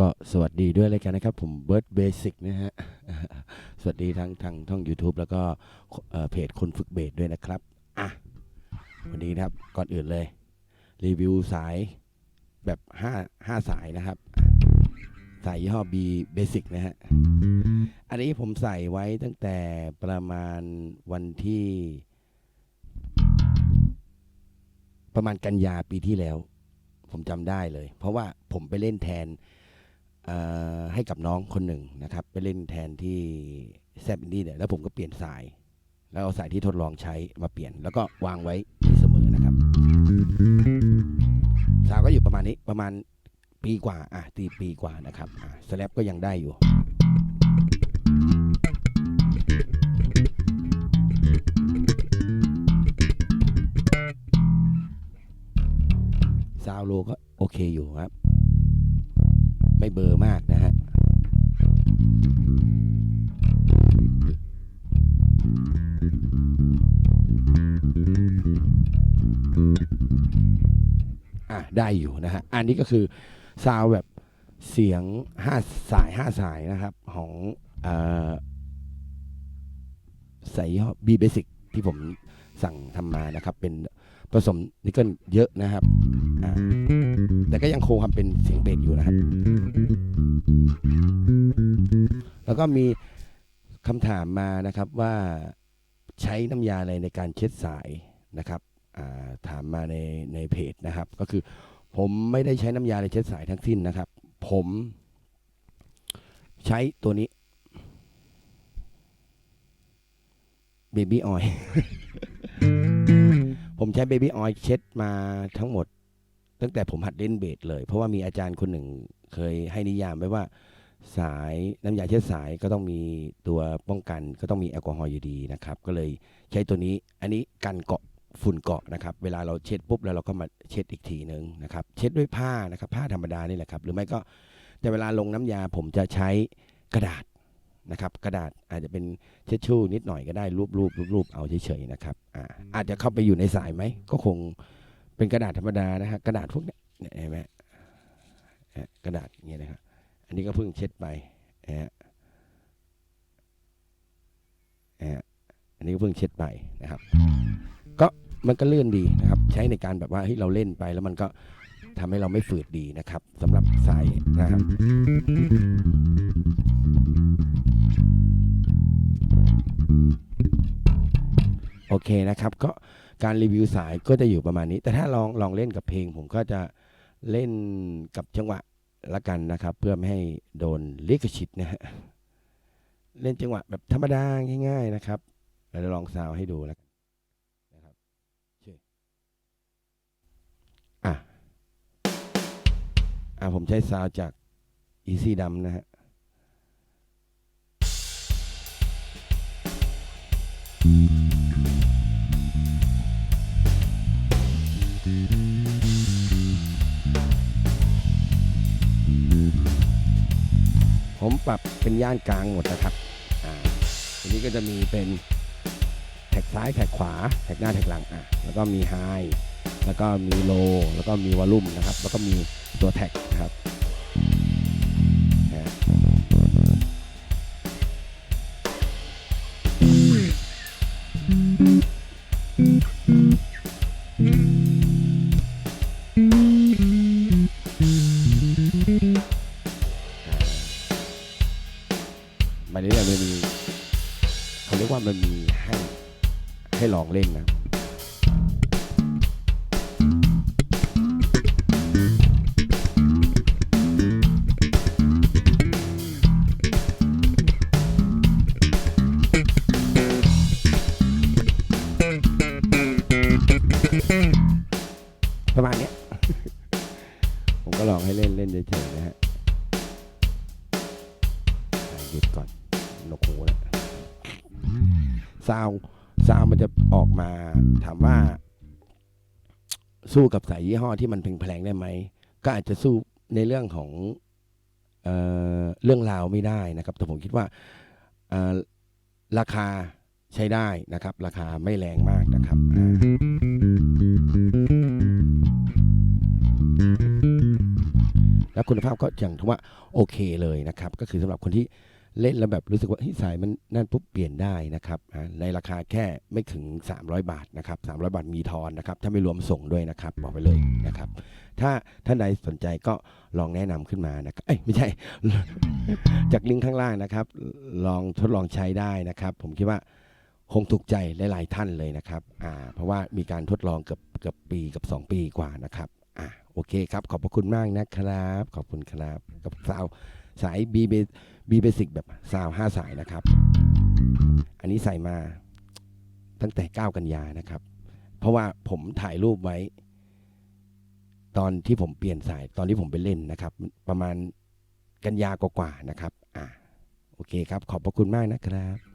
ก็สวัสดีด้วยเลยกันนะครับ ผมเบิร์ดเบสิกนะฮะ สวัสดีทั้งทางท่อง YouTube แล้วก็เพจคนฝึกเบสด้วยนะครับ อะ วันนี้นะครับก่อนอื่นเลย รีวิวสายแบบ5 5สายนะครับ สายยี่ห้อ B Basic นะฮะ อันนี้ผมใส่ไว้ตั้งแต่ประมาณวันที่ ประมาณกันยาปีที่แล้ว ผมจำได้เลย เพราะว่าผมไปเล่นแทน ให้กับน้องคนหนึ่งนะครับไปเล่นแทนที่แซบอินดี้เนี่ยแล้วผมก็เปลี่ยนสาย แล้วเอาสายที่ทดลองใช้มาเปลี่ยน แล้วก็วางไว้ที่เสมอนะครับสาวก็อยู่ประมาณนี้ประมาณปีกว่าอะตีปีกว่านะครับอะสแลปก็ยังได้อยู่ซาวโลก็โอเคอยู่ครับ ไม่เบอร์มากนะฮะอะได้อยู่นะฮะ อันนี้ก็คือซาวแบบเสียงห้าสายห้าสายนะครับของอสายยี่ห้อ B Basic ที่ผมสั่งทำมานะครับ เป็นผสมนิกเกิลเยอะนะครับ แต่ก็ยังคงความเป็นเสียงเบสอยู่นะครับ ก็มีคำถามมานะครับว่าใช้น้ำยาอะไรในการเช็ดสายนะครับาถามมาในในเพจนะครับ ก็คือผมไม่ได้ใช้น้ำยาอะไรเช็ดสายทั้งสิ้นนะครับ ผมใช้ตัวนี้ Baby Oil ผมใช้ Baby Oil เช็ดมาทั้งหมด ตั้งแต่ผมหัดเล่นเบสเลย เพราะว่ามีอาจารย์คนหนึ่งเคยให้นิยามไว้ว่า สายน้ำยาเช็ดสายก็ต้องมีตัวป้องกัน ก็ต้องมีแอลกอฮอล์อยู่ดีนะครับ ก็เลยใช้ตัวนี้อันนี้กันเกาะฝุ่นเกาะนะครับ เวลาเราเช็ดปุ๊บแล้วเราก็มาเช็ดอีกทีนึงนะครับเช็ดด้วยผ้านะครับผ้าธรรมดานี่แหละครับ หรือไม่ก็แต่เวลาลงน้ำยาผมจะใช้กระดาษนะครับกระดาษอาจจะเป็นเช็ดชู่นิดหน่อยก็ได้รูปรูปรูปรูปเอาเฉยๆนะครับอ่าอาจจะเข้าไปอยู่ในสายไหมก็คงเป็นกระดาษธรรมดานะฮะกระดาษพวกเนี้ยเนี่ยเห็นไหมเอ่อกระดาษอย่างเงี้ยนะครับอั นนี้ก็เพิ่งเช็ดไปนะฮะอันนี้ก็เพิ่งเช็ดไปนะครับ ก็มันก็เลื่อนดีนะครับ ใช้ในการแบบว่าเฮ้ยเราเล่นไปแล้วมันก็ทำให้เราไม่ฝืดดีนะครับสำหรับสายนะครับ โอเคนะครับ ก็การรีวิวสายก็จะอยู่ประมาณนี้ แต่ถ้าลองลองเล่นกับเพลง ผมก็จะเล่นกับจังหวะ ละกันนะครับ เพื่อไม่ให้โดนลิขสิทธิ์นะฮะเล่นจังหวะแบบธรรมดาง่ายๆนะครับเราลองซาวให้ดูแล้วกันนะครับโอเคอะอะผมใช้ซาวจาก Easy ดำนะฮะ ผมปรับเป็นย่านกลางหมดนะครับอ่าทีนี้ก็จะมีเป็นแท็กซ้ายแท็กขวาแท็กหน้าแท็กหลังอะแล้วก็มีไฮแล้วก็มีโลแล้วก็มีวอลลุ่มนะครับ แล้วก็มีตัวแท็กนะครับ มันมีเขาเรียกว่ามันมีให้ให้ลองเล่นนะประมาณนี้ ผมก็ลองให้เล่นเล่นเฉยๆนะฮะหยุดก่อน นกหูแล้วซาวซาวมันจะออกมาถามว่า สู้กับสายยี่ห้อที่มันแพงๆได้ไหม ก็อาจจะสู้ในเรื่องของเออเรื่องราวไม่ได้นะครับ แต่ผมคิดว่าราคาใช้ได้นะครับ ราคาไม่แรงมากนะครับแล้วคุณภาพก็อย่างที่ว่าโอเคเลยนะครับ ก็คือสำหรับคนที่ เล่นแล้วแบบรู้สึกว่าสายมันนั่นปุ๊บเปลี่ยนได้นะครับในราคาแค่ไม่ถึง 300 บาทนะครับ300 บาทมีทอนนะครับถ้าไม่รวมส่งด้วยนะครับบอกไปเลยนะครับ ถ้าท่านใดสนใจก็ลองแนะนำขึ้นมานะครับเอ้ยไม่ใช่ จากลิงก์ข้างล่างนะครับ ลองทดลองใช้ได้นะครับ ผมคิดว่าคงถูกใจหลายๆท่านเลยนะครับอ่าเพราะว่ามีการทดลองเกือบเกือบปีกับ 2 ปีกว่านะครับอ่าโอเคครับ ขอบพระคุณมากนะครับ ขอบคุณครับกับสาว สาย B B B Basic แบบซาวห้าสายนะครับ อันนี้ใส่มาตั้งแต่ 9 กันยานะครับ เพราะว่าผมถ่ายรูปไว้ ตอนที่ผมเปลี่ยนสายตอนที่ผมไปเล่นนะครับ ประมาณกันยากว่าๆนะครับ อ่าโอเคครับ ขอบพระคุณมากนะครับ